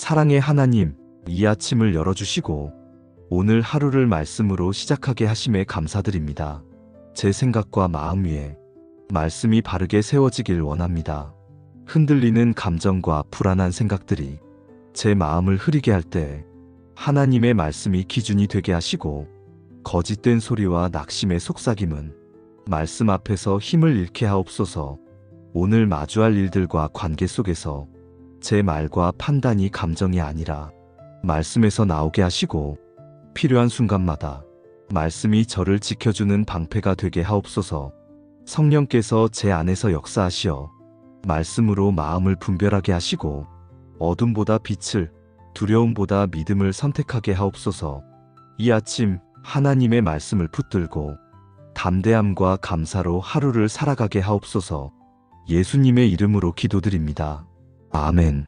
사랑의 하나님, 이 아침을 열어주시고 오늘 하루를 말씀으로 시작하게 하심에 감사드립니다. 제 생각과 마음 위에 말씀이 바르게 세워지길 원합니다. 흔들리는 감정과 불안한 생각들이 제 마음을 흐리게 할 때 하나님의 말씀이 기준이 되게 하시고 거짓된 소리와 낙심의 속삭임은 말씀 앞에서 힘을 잃게 하옵소서 오늘 마주할 일들과 관계 속에서 제 말과 판단이 감정이 아니라 말씀에서 나오게 하시고 필요한 순간마다 말씀이 저를 지켜주는 방패가 되게 하옵소서. 성령께서 제 안에서 역사하시어 말씀으로 마음을 분별하게 하시고 어둠보다 빛을 두려움보다 믿음을 선택하게 하옵소서. 이 아침 하나님의 말씀을 붙들고 담대함과 감사로 하루를 살아가게 하옵소서. 예수님의 이름으로 기도드립니다. 아멘.